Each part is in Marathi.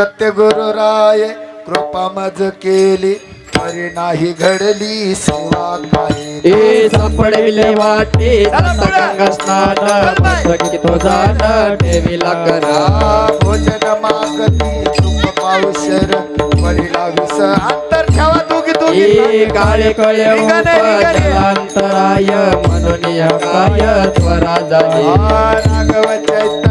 सत्य राय कृपा मज केली. तरी नाही घडली सेवा काही ए सापडविले वाटे गंगा स्नान मस्तकी तो जाण ठेविला करा. भोजन मागती वडिला विस अंतर ठेवा दोघी दोघी. ए काळे कळे. जलांतराय म्हणून काय त्वरा झाली आ, राघव चैतन्य.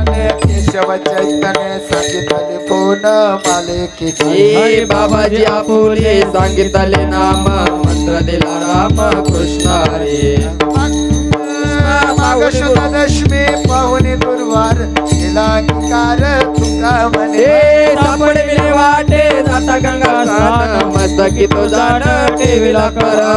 केशव चैतन्य सांगितले कोण मालिकेची. बाबाजी आपुले सांगितले नाम मंत्र दिला राम कृष्ण हरे. दशमी पाहुणे गुरुवार केला अंगीकार तुका म्हणे. सापडविले वाटे जाता गंगा मस्तकी तो जाण ठेविला करा.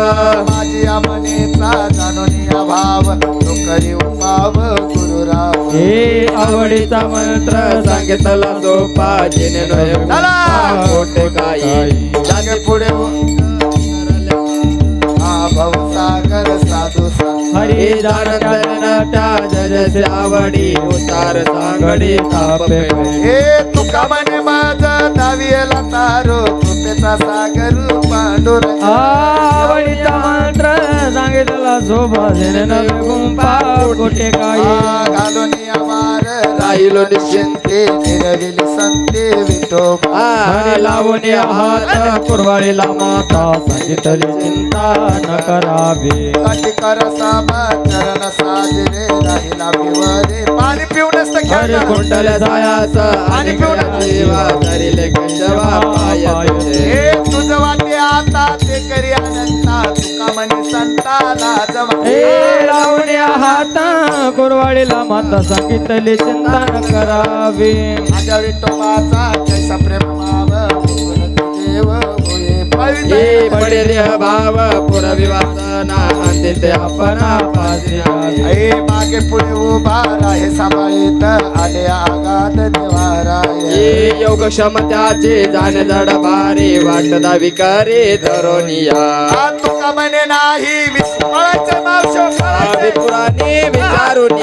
माझी अमनेचा जाणून अभाव तो करी उपाव गुरुराव हे आवडीचा मंत्र सांगितला सोपा जिने नोय चला. खोटे काही जागे पुढे हा. भवसागर साधू हरी जानंदर नटा जजसे आवडी उतार सांगडी ताप हे तुका म्हणे माझ दावियला तारो कृपेचा सागर. पांडुरंग आवडीचा मंत्र सांगितला शोभा गुंपा कोटे काही? घालून अमार राहिलो निश्चिंत ते निरविली संते विठोबा लावून हात कुरवाडीला माता सांगितली चिंता न करावी. काठी कर सामा चरण साजरे राहिला विवरे पाणी पिऊनच तर हरी खेळणार. कुंडल जायास आणि जीवा धरिले केशवा पाय लावण्या हात कुरवाडीला माता सांगितली चिंता न करावी. माझ्या विठोबाचा कैसा प्रेम देव होये देह भाव. आपणा मागे पुढे उभा राहे सांभाळीत आले आगात ये योग क्षमत्याचे जाणे जड भारी वाटदा विकारी धरोनिया. आ तुका म्हणे नाही विस्मळाचं पुराणे विचारून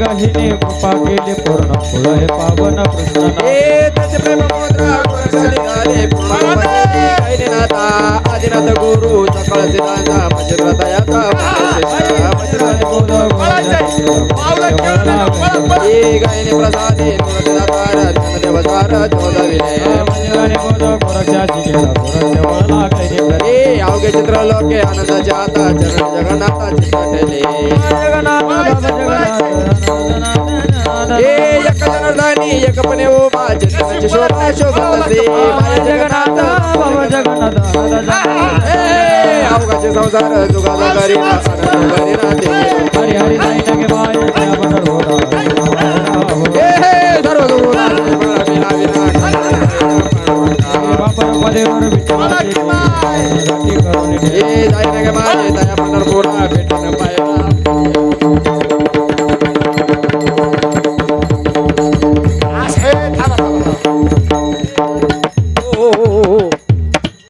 गहिनी कृपा केली पूर्ण पावन ए प्रेम मुद्रा झाले आदिनाथ गुरु सकळ सिद्धांत म्हणजे गायने प्रसादे नुरदातार ज्ञानदेवतार चौदविले अवघे चित्र लोके आनंदाचे आता चरण जगन्नाथ चित्र एक जनार्दनी एकपणे उभा चित्राची शोभा शोभतसे जगन्नाथ जगन्नाथ आमचे संसार जुगाला करीना आनंद करीना देवी हरी हरी नाही टाके बाय त्या बनड होता हे हे सर्व गुरुला विना विना बापर हे जाई नगे माय तया पंढरपुरा भेट